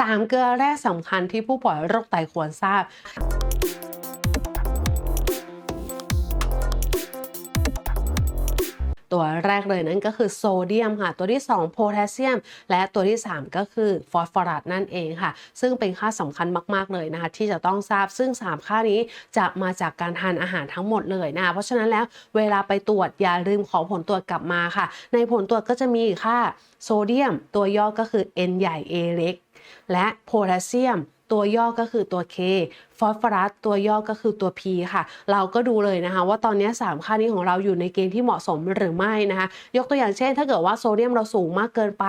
3 เกลือแร่สำคัญที่ผู้ป่วยโรคไตควรทราบ ตัวแรกเลยนั่นก็คือโซเดียมค่ะ ตัวที่ 2 โพแทสเซียม และตัวที่ 3 ก็คือฟอสฟอรัสนั่นเองค่ะ ซึ่งเป็นค่าสำคัญมาก ๆ เลยนะคะ ที่จะต้องทราบซึ่ง 3 ค่านี้จะมาจากการทานอาหารทั้งหมดเลยนะคะเพราะฉะนั้นแล้วเวลาไปตรวจอย่าลืมขอผลตรวจกลับมาค่ะ ในผลตรวจก็จะมีค่าโซเดียม ตัวย่อก็คือ N ใหญ่ A เล็ก และโพแทสเซียม ตัวย่อก็คือตัว K ฟอสฟอรัสตัวย่อก็คือตัว P ค่ะ เราก็ดูเลยนะคะ ว่าตอนนี้ 3 ค่านี้ของเราอยู่ในเกณฑ์ที่เหมาะสมหรือไม่นะคะ ยกตัวอย่างเช่น ถ้าเกิดว่าโซเดียมเราสูงมากเกินไป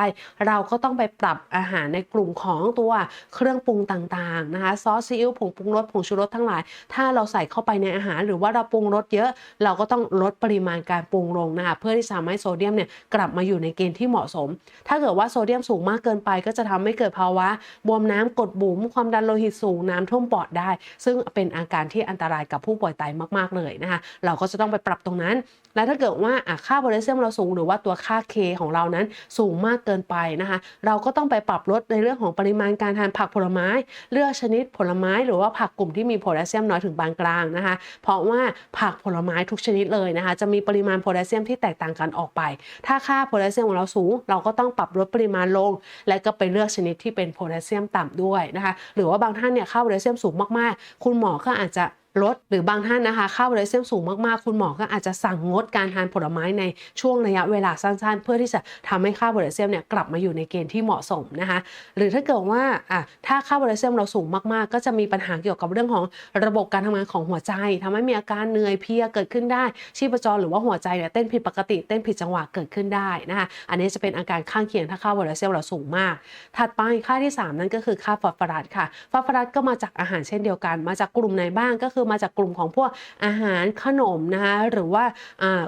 เราก็ต้องไปปรับอาหารในกลุ่มของตัวเครื่องปรุงต่างๆนะคะซอสซีอิ๊วผงปรุงรสผงชูรสทั้งหลาย ถ้าเราใส่เข้าไปในอาหาร หรือว่าเราปรุงรสเยอะ เราก็ต้องลดปริมาณการปรุงลงนะคะเพื่อที่จะทำให้โซเดียมเนี่ยกลับมาอยู่ในเกณฑ์ที่เหมาะสม ถ้าเกิดว่าโซเดียมสูงมากเกินไป ก็จะทำให้เกิดภาวะบวมน้ำกดบุ๋มความดันโลหิตสูงน้ำท่วมปอดได้ซึ่งเป็นอาการที่อันตรายกับผู้ป่วยไตมากๆเลยนะคะเราก็จะต้องไปปรับตรงนั้น และถ้าเกิดว่าค่าโพแทสเซียมเราสูงหรือว่าตัวค่า K ของเรานั้นสูงมากเกินไปนะคะเราก็ต้องไปปรับลดในเรื่องของปริมาณการทานผักผลไม้ เลือกชนิดผลไม้หรือว่าผักกลุ่มที่มีโพแทสเซียมน้อยถึงปานกลางนะคะ เพราะว่าผักผลไม้ทุกชนิดเลยนะคะ จะมีปริมาณโพแทสเซียมที่แตกต่างกันออกไป ถ้าค่าโพแทสเซียมของเราสูง เราก็ต้องปรับลดปริมาณลง และก็ไปเลือกชนิดที่เป็นโพแทสเซียมต่ำด้วยนะคะ หรือว่าบางท่านเนี่ยค่าโพแทสเซียมสูงมากคุณหมอก็อาจจะลดหรือบางท่านนะคะค่าโพแทสเซียมสูงมากๆ คุณหมอก็อาจจะสั่งงดการทานผลไม้ในช่วงระยะเวลาสั้นๆ เพื่อที่จะทำให้ค่าโพแทสเซียมเนี่ยกลับมาอยู่ในเกณฑ์ที่เหมาะสมนะคะหรือถ้าเกิดว่าอะถ้าค่าโพแทสเซียมเราสูงมากๆ ก็จะมีปัญหาเกี่ยวกับเรื่องของระบบการทำงานของหัวใจทำให้มีอาการเหนื่อยเพลียเกิดขึ้นได้ ชีพจรหรือว่าหัวใจเนี่ยเต้นผิดปกติเต้นผิดจังหวะเกิดขึ้นได้นะคะอันนี้จะเป็นอาการข้างเคียงถ้าค่าโพแทสเซียมเราสูงมาก ถัดไปค่าที่ 3 นั่นก็คือค่าฟอสฟอรัสค่ะฟอสฟอรัสก็มาจากอาหารเช่นเดียวกัน มาจากกลุ่มไหนบ้างก็คือมาจากกลุ่มของพวกอาหารขนมนะคะหรือว่า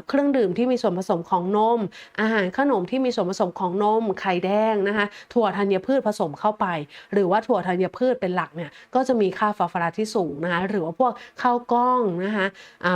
เครื่องดื่มที่มีส่วนผสมของนม อาหารขนมที่มีส่วนผสมของนม ไข่แดงนะคะถั่วธัญพืชผสมเข้าไป หรือว่าถั่วธัญพืชเป็นหลักเนี่ยก็จะมีค่าฟอสฟอรัสที่สูงนะคะหรือว่าพวกข้าวกล้องนะคะ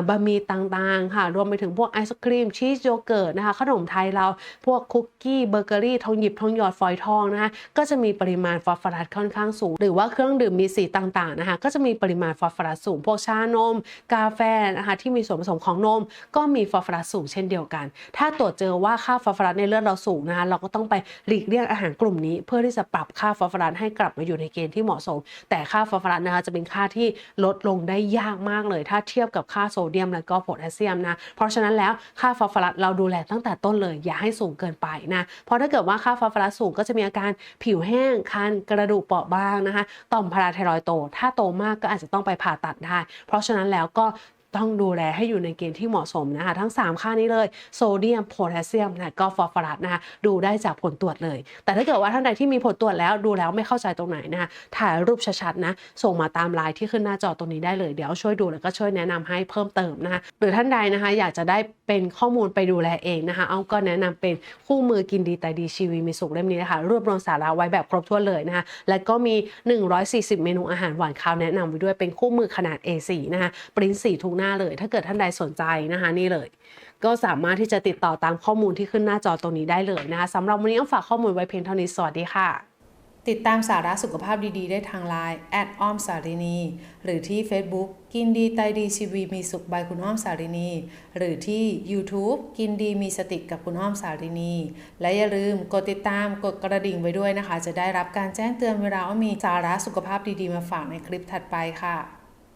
บะหมี่ต่างๆค่ะรวมไปถึงพวกไอศครีมชีสโยเกิร์ตนะคะขนมไทยเราพวกคุกกี้เบเกอรี่ทองหยิบทองหยอดฝอยทองนะคะก็จะมีปริมาณฟอสฟอรัสค่อนข้างสูง หรือว่าเครื่องดื่มมีสีต่างๆนะคะก็จะมีปริมาณฟอสฟอรัสสูงพวกชานม กาแฟนะคะที่มีส่วนผสมของนม ก็มีฟอสฟอรัสสูงเช่นเดียวกัน ถ้าตรวจเจอว่าค่าฟอสฟอรัสในเลือดเราสูงนะคะเราก็ต้องไปหลีกเลี่ยงอาหารกลุ่มนี้ เพื่อที่จะปรับค่าฟอสฟอรัสให้กลับมาอยู่ในเกณฑ์ที่เหมาะสม แต่ค่าฟอสฟอรัสนะคะจะเป็นค่าที่ลดลงได้ยากมากเลย ถ้าเทียบกับค่าโซเดียมและก็โพแทสเซียมนะเพราะฉะนั้นแล้วค่าฟอสฟอรัสเราดูแลตั้งแต่ต้นเลย อย่าให้สูงเกินไปนะเพราะถ้าเกิดว่าค่าฟอสฟอรัสสูงก็จะมีอาการผิวแห้งคันกระดูกเปราะบางนะคะต่อมพาราไทรอยโต ถ้าโตมากก็อาจจะต้องไปผ่าตัดได้เพราะฉะนั้นแล้วก็ ต้องดูแลให้อยู่ในเกณฑ์ที่เหมาะสมนะคะทั้ง 3 ค่านี้เลยโซเดียมโพแทสเซียมนะก็ฟอสฟอรัสนะคะดูได้จากผลตรวจเลย แต่ถ้าเกิดว่าท่านใดที่มีผลตรวจแล้วดูแล้วไม่เข้าใจตรงไหนนะคะถ่ายรูปชัดๆนะส่งมาตามไลน์ที่ขึ้นหน้าจอตรงนี้ได้เลยเดี๋ยวช่วยดูแล้วก็ช่วยแนะนำให้เพิ่มเติมนะคะหรือท่านใดนะคะอยากจะได้เป็นข้อมูลไปดูแลเองนะคะเอาก็แนะนำเป็นคู่มือกินดีแต่ดีชีวีมีสุขเล่มนี้นะคะรวบรวมสาระไว้แบบครบถ้วนเลยนะคะและก็มี 140 เมนูอาหารหวานข้าวแนะนำไว้ด้วยเป็นคู่มือขนาด A4 นะคะปริ้นสีทุกหน้าเลย ถ้าเกิดท่านใดสนใจนะคะนี่เลย ก็สามารถที่จะติดต่อตามข้อมูลที่ขึ้นหน้าจอตรงนี้ได้เลยนะคะสำหรับวันนี้ต้องฝากข้อมูลไว้เพียงเท่านี้สวัสดีค่ะ ติดตามสาระสุขภาพดีๆ ได้ทางไลน์แอดอ้อมสารินี หรือที่ Facebook กินดีไตดีชีวีมีสุขบายคุณอ้อมสารินี หรือที่ YouTube กินดีมีสติกับคุณอ้อมสารินี และอย่าลืมกดติดตามกดกระดิ่งไว้ด้วยนะคะ จะได้รับการแจ้งเตือนเวลาว่ามีสาระสุขภาพดีๆ มาฝากในคลิปถัดไปค่ะ